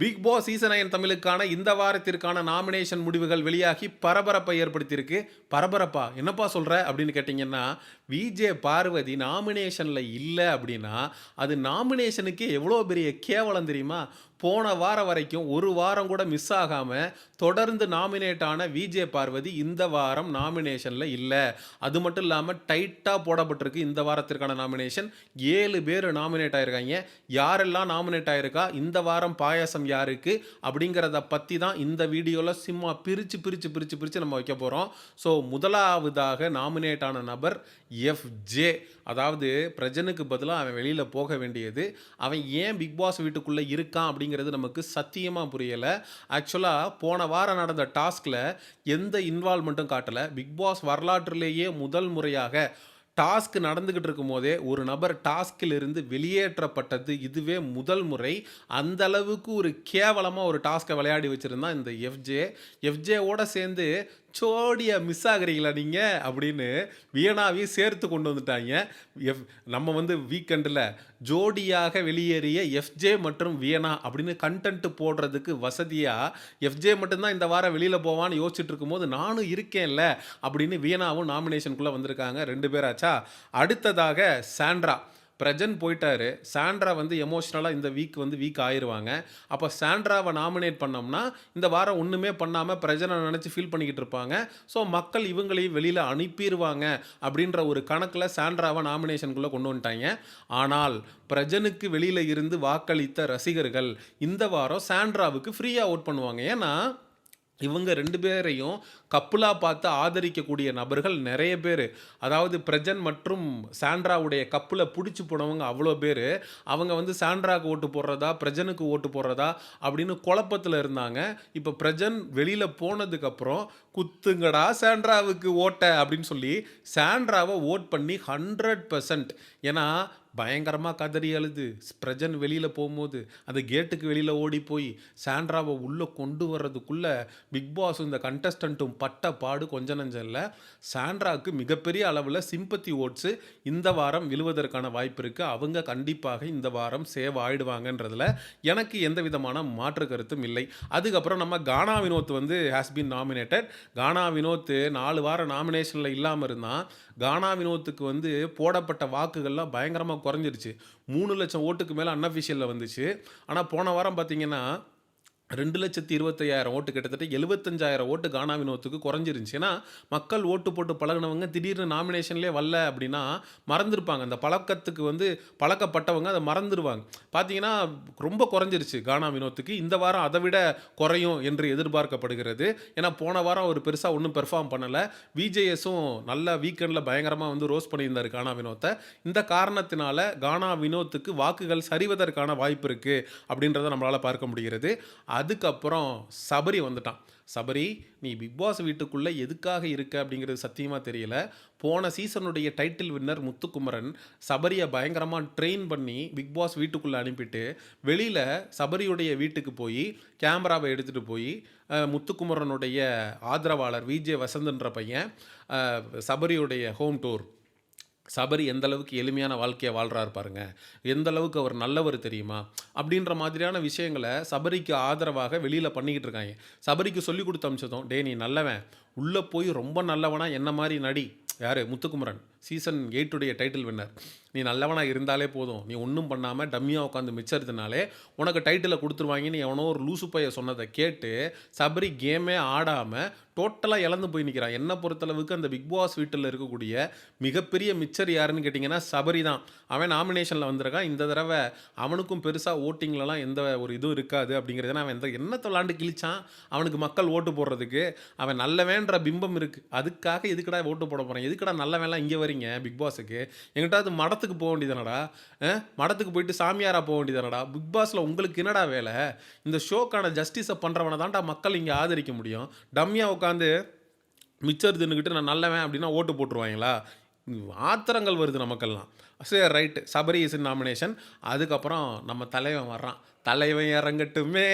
Big Boss season nine தமிழுக்கான இந்த வாரத்திற்கான நாமினேஷன் முடிவுகள் வெளியாகி பரபரப்பை ஏற்படுத்தியிருக்கு. பரபரப்பா? என்னப்பா சொல்கிற அப்படின்னு கேட்டிங்கன்னா விஜே பார்வதி நாமினேஷனில் இல்லை அப்படின்னா அது நாமினேஷனுக்கு எவ்வளோ பெரிய கேவலம் தெரியுமா? போன வாரம் வரைக்கும் ஒரு வாரம் கூட மிஸ் ஆகாமல் தொடர்ந்து நாமினேட் ஆன விஜே பார்வதி இந்த வாரம் நாமினேஷனில் இல்லை. அது மட்டும் இல்லாமல் டைட்டாக போடப்பட்டிருக்கு இந்த வாரத்திற்கான நாமினேஷன் ஏழு பேர் நாமினேட் ஆயிருக்காங்க. யாரெல்லாம் நாமினேட் ஆயிருக்கா? இந்த வாரம் பாயாசம் யாருக்கு? அப்படிங்கிறத பற்றி தான் இந்த வீடியோவில் சும்மா பிரித்து பிரித்து பிரித்து பிரித்து நம்ம வைக்க போகிறோம் ஸோ முதலாவதாக நாமினேட் ஆன நபர் எஃப்ஜே அதாவது பிரஜனுக்கு பதிலாக அவன் வெளியில் போக வேண்டியது. அவன் ஏன் பிக் பாஸ் வீட்டுக்குள்ளே இருக்கான் அப்படிங்கிறது நமக்கு சத்தியமாக புரியலை. ஆக்சுவலாக போன வாரம் நடந்த டாஸ்கில் எந்த இன்வால்மெண்ட்டும் காட்டலை. பிக் பாஸ் வரலாற்றிலேயே முதல் முறையாக டாஸ்க் நடந்துக்கிட்டு இருக்கும் போதே ஒரு நபர் டாஸ்கிலிருந்து வெளியேற்றப்பட்டது. இதுவே முதல் முறை. அந்த அளவுக்கு ஒரு கேவலமாக ஒரு டாஸ்க்கை விளையாடி வச்சுருந்தான் இந்த எஃப்ஜே எஃப்ஜேவோடு சேர்ந்து சோடியா மிஸ் ஆகுறீங்களா நீங்கள் அப்படின்னு வியனாவையும் சேர்த்து கொண்டு வந்துட்டாங்க. எஃப் நம்ம வந்து வீக்கெண்டில் ஜோடியாக வெளியேறிய எஃப்ஜே மற்றும் வியனா அப்படின்னு கண்டென்ட் போடுறதுக்கு வசதியாக எஃப்ஜே மட்டும்தான் இந்த வாரம் வெளியில் போவான்னு யோசிச்சுட்டு இருக்கும்போது நானும் இருக்கேன்ல அப்படின்னு வியனாவும் நாமினேஷனுக்குள்ளே வந்திருக்காங்க. ரெண்டு பேராச்சா? அடுத்ததாக சாண்ட்ரா. பிரஜன் போயிட்டாரு. சாண்ட்ரா வந்து எமோஷ்னலாக இந்த வீக் வந்து வீக் ஆயிருவாங்க. அப்போ சாண்ட்ராவை நாமினேட் பண்ணோம்னா இந்த வாரம் ஒன்றுமே பண்ணாமல் பிரஜனை நினச்சி ஃபீல் பண்ணிக்கிட்டு இருப்பாங்க. ஸோ மக்கள் இவங்களையும் வெளியில் அனுப்பிடுவாங்க அப்படின்ற ஒரு கணக்கில் சாண்ட்ராவை நாமினேஷனுக்குள்ளே கொண்டு வந்துட்டாங்க. ஆனால் பிரஜனுக்கு வெளியில் இருந்து வாக்களித்த ரசிகர்கள் இந்த வாரம் சாண்ட்ராவுக்கு ஃப்ரீயாக ஓட் பண்ணுவாங்க. ஏன்னா இவங்க ரெண்டு பேரையும் கப்புலாக பார்த்து ஆதரிக்கக்கூடிய நபர்கள் நிறைய பேர். அதாவது பிரஜன் மற்றும் சாண்ட்ராவுடைய கப்பில் பிடிச்சி போனவங்க அவ்வளோ பேர். அவங்க வந்து சாண்ட்ராவுக்கு ஓட்டு போடுறதா பிரஜனுக்கு ஓட்டு போடுறதா அப்படின்னு குழப்பத்தில் இருந்தாங்க. இப்போ பிரஜன் வெளியில் போனதுக்கப்புறம் குத்துங்கடா சாண்ட்ராவுக்கு ஓட்ட அப்படின்னு சொல்லி சாண்ட்ராவை ஓட் பண்ணி ஹண்ட்ரட் பர்சன்ட் ஏன்னா பயங்கரமாக கதறி அழுது. பிரஜன் வெளியில் போகும்போது அந்த கேட்டுக்கு வெளியில் ஓடி போய் சாண்ட்ராவை உள்ளே கொண்டு வர்றதுக்குள்ளே பிக் பாஸ் இந்த கண்டஸ்டண்ட்டும் பட்ட பாடு கொஞ்ச நஞ்சம் இல்லை. சாண்ட்ராவுக்கு மிகப்பெரிய அளவில் சிம்பத்தி ஓட்ஸு இந்த வாரம் விழுவதற்கான வாய்ப்பு இருக்குது அவங்க கண்டிப்பாக இந்த வாரம் சேவ் ஆகிடுவாங்கன்றதில் எனக்கு எந்த விதமான மாற்று கருத்தும் இல்லை. அதுக்கப்புறம் நம்ம கானா வினோத் வந்து has been nominated Gana Vinoth நாலு வாரம் நாமினேஷனில் இல்லாமல் இருந்தான். கானா வினோத்துக்கு வந்து போடப்பட்ட வாக்குகள்லாம் பயங்கரமாக குறைஞ்சிருச்சு. மூணு லட்சம் ஓட்டுக்கு மேலே அன்அஃபிஷியலில் வந்துச்சு. ஆனால் போன வாரம் பார்த்தீங்கன்னா ரெண்டு லட்சத்தி இருபத்தையாயிரம் ஓட்டு கிட்டத்தட்ட எழுபத்தஞ்சாயிரம் ஓட்டு கானா வினோத்துக்கு குறைஞ்சிருந்துச்சு. ஏன்னா மக்கள் ஓட்டு போட்டு பழகினவங்க திடீர்னு நாமினேஷன்லேயே வரல அப்படின்னா மறந்துருப்பாங்க. அந்த பழக்கத்துக்கு வந்து பழக்கப்பட்டவங்க அதை மறந்துடுவாங்க பார்த்தீங்கன்னா ரொம்ப குறைஞ்சிருச்சு கானா வினோத்துக்கு இந்த வாரம் அதை விட குறையும் என்று எதிர்பார்க்கப்படுகிறது. ஏன்னா போன வாரம் அவர் பெருசாக ஒன்றும் பெர்ஃபார்ம் பண்ணலை. விஜேஎஸும் நல்ல வீக்கெண்டில் பயங்கரமாக வந்து ரோஸ் பண்ணியிருந்தார் கானா வினோத்தை இந்த காரணத்தினால கானா வினோத்துக்கு வாக்குகள் சரிவதற்கான வாய்ப்பு இருக்குது அப்படின்றத நம்மளால் பார்க்க முடிகிறது. அதுக்கப்புறம் சபரி வந்துட்டான். சபரி நீ பிக் பாஸ் வீட்டுக்குள்ளே எதுக்காக இருக்க அப்படிங்கிறது சத்தியமாக தெரியல. போன சீசனுடைய டைட்டில் வின்னர் முத்துக்குமரன். சபரியை பயங்கரமாக ட்ரெயின் பண்ணி பிக் பாஸ் வீட்டுக்குள்ளே அனுப்பிட்டு வெளியில் சபரியுடைய வீட்டுக்கு போய் கேமராவை எடுத்துகிட்டு போய் முத்துக்குமரனுடைய ஆதரவாளர் விஜே வசந்தன்ற பையன் சபரியுடைய ஹோம் டூர் சபரி எந்த அளவுக்கு எளிமையான வாழ்க்கையை வாழ்கிறாரு பாருங்க. எந்த அளவுக்கு அவர் நல்லவர் தெரியுமா? அப்படின்ற மாதிரியான விஷயங்களை சபரிக்கு ஆதரவாக வெளியில் பண்ணிக்கிட்டு இருக்காங்க. சபரிக்கு சொல்லி கொடுத்து அமிச்சதும் டே நீ நல்லவன். உள்ளே போய் ரொம்ப நல்லவனா என்ன மாதிரி நடி? யார்? முத்துக்குமரன். சீசன் எயிட்டுடைய டைட்டில் வின்னர். நீ நல்லவனாக இருந்தாலே போதும். நீ ஒன்றும் பண்ணாமல் டம்மியாக உட்காந்து மிச்சறதுனாலே உனக்கு டைட்டிலை கொடுத்துருவாங்கன்னு எவனோ ஒரு லூசு பைய சொன்னதை கேட்டு சபரி கேமே ஆடாமல் டோட்டலாக இழந்து போய் நிற்கிறான் என்னை பொறுத்தளவுக்கு அந்த பிக் பாஸ் வீட்டில் இருக்கக்கூடிய மிகப்பெரிய மிச்சர் யாருன்னு கேட்டிங்கன்னா சபரி தான். அவன் நாமினேஷனில் வந்திருக்கான். இந்த தடவை அவனுக்கும் பெருசாக ஓட்டிங்லலாம் எந்த ஒரு இதுவும் இருக்காது அப்படிங்கிறது அவன் எந்த என்னத்தை விளாண்டு கிழிச்சான்? அவனுக்கு மக்கள் ஓட்டு போடுறதுக்கு. அவன் நல்லவேன்ற பிம்பம் இருக்குது அதுக்காக எதுக்கடா ஓட்டு போட போகிறேன் எதுக்கடா நல்லவன்லாம் இங்கே வரீங்க பிக் பாஸுக்கு எங்கிட்டாவது மடத்துக்கு போக வேண்டியதானடா மடத்துக்கு போயிட்டு சாமியாரா போக வேண்டியதானடா பிக் பாஸில் உங்களுக்கு என்னடா வேலை? இந்த ஷோக்கான ஜஸ்டிஸை பண்ணுறவனை தான்டா மக்கள் இங்கே ஆதரிக்க முடியும். டம்மியாக உட்காந்து மிச்சர் தின்னுக்கிட்டு நான் நல்லவன் அப்படின்னா ஓட்டு போட்டுருவாங்களா? ஆத்திரங்கள் வருது நமக்கெல்லாம். சரி ரைட்டு சபரி இஸ் நாமினேஷன் அதுக்கப்புறம் நம்ம தலைவன் வர்றான். தலைவன் இறங்கட்டுமே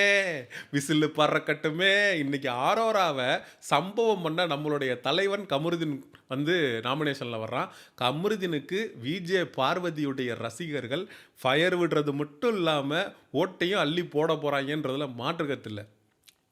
விசிலு பறக்கட்டுமே. இன்றைக்கி ஆரோராவை சம்பவம் பண்ண நம்மளுடைய தலைவன் கமருதீன் வந்து நாமினேஷனில் வர்றான். கமருதீனுக்கு விஜே பார்வதியுடைய ரசிகர்கள் ஃபயர் விடுறது மட்டும் இல்லாமல் ஓட்டையும் அள்ளி போட போகிறாங்கன்றதில் மாற்றுக்கத்தில்லை.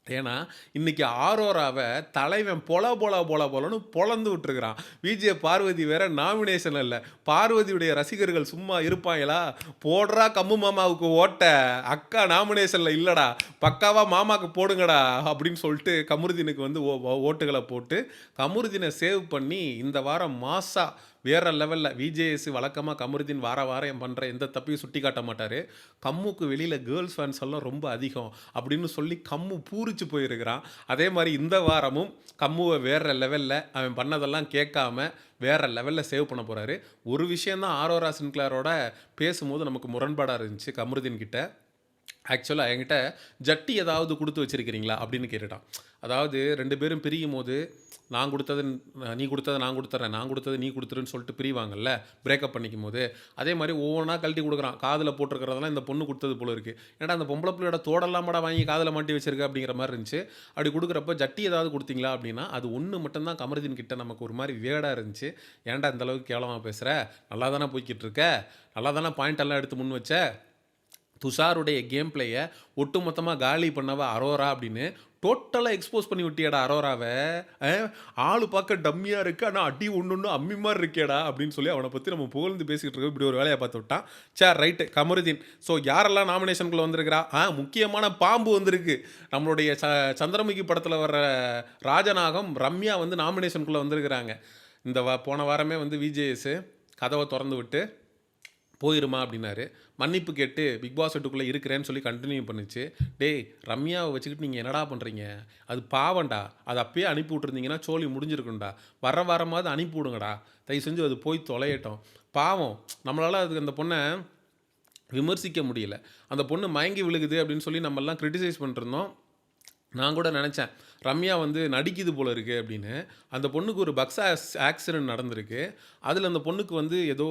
ஏன்னா இன்னைக்கு ஆரோராவை தலைவன் பொல பொல பொல பொலன்னு பொழந்து விட்டுருக்குறான். விஜய பார்வதி வேற நாமினேஷன் இல்லை. பார்வதியுடைய ரசிகர்கள் சும்மா இருப்பாங்களா? போடுறா கம்மு மாமாவுக்கு ஓட்ட. அக்கா நாமினேஷனில் இல்லைடா. பக்காவாக மாமாவுக்கு போடுங்கடா அப்படின்னு சொல்லிட்டு கமருதீனுக்கு வந்து ஓ- ஓட்டுகளை போட்டு கமருதீனை சேவ் பண்ணி இந்த வாரம் மாசா வேற லெவலில் விஜேஎஸ் வழக்கமாக கமருதீன் வார வாரம் பண்ணுற எந்த தப்பையும் சுட்டி காட்ட மாட்டார். கம்முக்கு வெளியில் கேர்ள்ஸ் ஃபேன்ஸ் எல்லாம் ரொம்ப அதிகம் அப்படின்னு சொல்லி கம்மு பூரிச்சு போயிருக்கிறான். அதே மாதிரி இந்த வாரமும் கம்முவை வேறு லெவலில் அவன் பண்ணதெல்லாம் கேட்காம வேற லெவலில் சேவ் பண்ண போகிறாரு ஒரு விஷயந்தான் ஆரோரா சின்க்ளாரோட பேசும்போது நமக்கு முரண்பாடாக இருந்துச்சு கமருதீன் கிட்ட. ஆக்சுவலாக என்கிட்ட ஜட்டி ஏதாவது கொடுத்து வச்சிருக்கிறீங்களா? அப்படின்னு கேட்டுட்டான். அதாவது ரெண்டு பேரும் பிரியும் போது நான் கொடுத்தது நீ கொடுத்தத நான் கொடுத்துட்றேன் நான் கொடுத்தது நீ கொடுத்துருன்னு சொல்லிட்டு பிரிவாங்கல்ல பிரேக்கப் பண்ணிக்கும் போது அதே மாதிரி ஒவ்வொன்றா கழட்டி கொடுக்குறான். காதில் போட்டிருக்கிறதெல்லாம் இந்த பொண்ணு கொடுத்தது போல இருக்குது ஏன்னா அந்த பொம்பளை பிள்ளையோட தோடெல்லாமடா வாங்கி காதில் மாட்டி வச்சிருக்க அப்படிங்கிற மாதிரி இருந்துச்சு. அப்படி கொடுக்குறப்ப ஜட்டி ஏதாவது கொடுத்தீங்களா அப்படின்னா அது ஒன்று மட்டும்தான் கமருதீன் கிட்ட நமக்கு ஒரு மாதிரி வேடாக இருந்துச்சு. ஏன்டா இந்த அளவுக்கு கேவலமாக பேசுகிற நல்லா தானே போய்கிட்டு இருக்க? நல்லா தானே பாயிண்ட் எல்லாம் எடுத்து முன் வச்ச? துஷாருடைய கேம் பிளேயை ஒட்டுமொத்தமாக காலி பண்ணவ அரோரா அப்படின்னு டோட்டலாக எக்ஸ்போஸ் பண்ணி விட்டியடா அரோராவை. ஆள் பார்க்க டம்மியாக இருக்கு ஆனால் அடி ஒன்று ஒன்று அம்மி மாதிரி இருக்கேடா அப்படின்னு சொல்லி அவனை பற்றி நம்ம புகழ்ந்து பேசிக்கிட்டு இருக்கோம். இப்படி ஒரு வேலையை பார்த்து விட்டான் சார் ரைட்டு கமருதீன். ஸோ யாரெல்லாம் நாமினேஷனுக்குள்ளே வந்திருக்கிறா? ஆ முக்கியமான பாம்பு வந்திருக்கு. நம்மளுடைய ச சந்திரமுகி படத்தில் வர்ற ராஜநாகம் ரம்யா வந்து நாமினேஷனுக்குள்ளே வந்திருக்கிறாங்க. இந்த வா போன வாரமே வந்து விஜேஎஸ் கதவை திறந்து விட்டு போயிருமா அப்படின்னாரு. மன்னிப்பு கேட்டு பிக் பாஸ் வீட்டுக்குள்ளே இருக்கிறேன்னு சொல்லி கண்டினியூ பண்ணுச்சு. டேய் ரம்யாவை வச்சுக்கிட்டு நீங்கள் என்னடா பண்ணுறீங்க அது பாவம்டா. அது அப்பயே அனுப்பி விட்ருந்தீங்கன்னா சோழி முடிஞ்சிருக்கும்டா. வர வாரமாவது அனுப்பி விடுங்கடா. தயவு செஞ்சு அது போய் தொலையட்டும். பாவம். நம்மளால் அதுக்கு அந்த பொண்ணை விமர்சிக்க முடியல. அந்த பொண்ணு மயங்கி விழுகுது அப்படின்னு சொல்லி நம்மெல்லாம் கிரிட்டிசைஸ் பண்ணிருந்தோம். நான் கூட நினச்சேன் ரம்யா வந்து நடிக்குது போல இருக்குது அப்படின்னு. அந்த பொண்ணுக்கு ஒரு பக்ஸ் ஆக்சிடென்ட் நடந்திருக்கு. அதில் அந்த பொண்ணுக்கு வந்து ஏதோ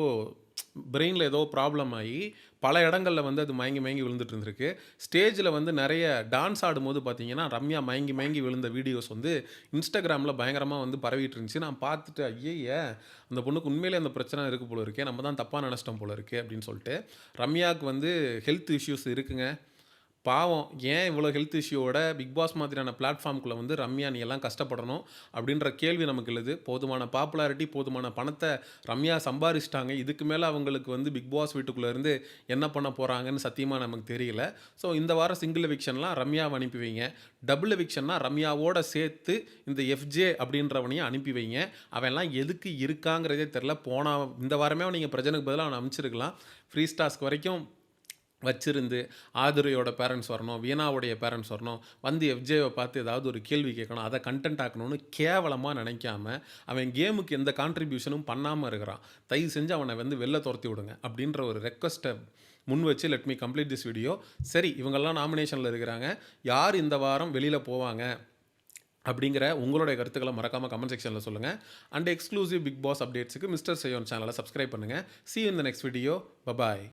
பிரெயினில் ஏதோ ப்ராப்ளம் ஆகி பல இடங்களில் வந்து அது மயங்கி மயங்கி விழுந்துட்டு இருந்திருக்கு ஸ்டேஜில் வந்து நிறைய டான்ஸ் ஆடும்போது பார்த்தீங்கன்னா ரம்யா மயங்கி மயங்கி விழுந்த வீடியோஸ் வந்து இன்ஸ்டாகிராமில் பயங்கரமாக வந்து பரவிட்டு இருந்துச்சு நான் பார்த்துட்டு ஐயே அந்த பொண்ணுக்கு உண்மையிலே அந்த பிரச்சனை இருக்கு போல இருக்கே நம்ம தான் தப்பாக நினச்சிட்டோம் போல இருக்கே அப்படின்னு சொல்லிட்டு ரம்யாவுக்கு வந்து ஹெல்த் இஷ்யூஸ் இருக்குங்க. பாவம் ஏன் இவ்வளோ ஹெல்த் இஷ்யூவோட பிக் பாஸ் மாதிரியான பிளாட்ஃபார்முக்குள்ளே வந்து ரம்யா நீ எல்லாம் கஷ்டப்படணும் அப்படின்ற கேள்வி நமக்கு எழுது. போதுமான பாப்புலாரிட்டி போதுமான பணத்தை ரம்யா சம்பாரிச்சிட்டாங்க. இதுக்கு மேலே அவங்களுக்கு வந்து பிக் பாஸ் வீட்டுக்குள்ளேருந்து என்ன பண்ண போகிறாங்கன்னு சத்தியமாக நமக்கு தெரியல. ஸோ இந்த வாரம் சிங்கிள் எவிக்ஷன்லாம் ரம்யாவை அனுப்பி வைங்க. டபுள் எவிக்ஷன்னா ரம்யாவோட சேர்த்து இந்த எஃப்ஜே அப்படின்றவனையும் அனுப்பி வைங்க. அவன்லாம் எதுக்கு இருக்காங்கிறதே தெரில போன இந்த வாரமே நீங்கள் பிரஜனுக்கு பதிலாக அவனை அனுப்பிச்சிருக்கலாம். ஃப்ரீ ஸ்டாஸ்க் வரைக்கும் வச்சிருந்து ஆதுரையோட பேரண்ட்ஸ் வரணும் வீணாவுடைய பேரண்ட்ஸ் வரணும் வந்து எஃப்ஜேவை பார்த்து ஏதாவது ஒரு கேள்வி கேட்கணும் அதை கண்டென்ட் ஆக்கணும்னு கேவலமாக நினைக்காம அவன் கேமுக்கு எந்த கான்ட்ரிபியூஷனும் பண்ணாமல் இருக்கிறான். தயவு செஞ்சு அவனை வந்து வெளில துரத்தி விடுங்க அப்படின்ற ஒரு ரெக்வஸ்ட்டை முன் வச்சு let me complete this video சரி இவங்கெல்லாம் நாமினேஷனில் இருக்கிறாங்க. யார் இந்த வாரம் வெளியில் போவாங்க அப்படிங்கிற உங்களுடைய கருத்துக்களை மறக்காமல் கமெண்ட் செக்ஷனில் சொல்லுங்கள் அண்ட் எக்ஸ்க்ளூசிவ் பிக் பாஸ் அப்டேட்ஸுக்கு மிஸ்டர் செய்யோன் சேனலை சப்ஸ்கிரைப் பண்ணுங்கள் சி இந்த நெக்ஸ்ட் வீடியோ next video.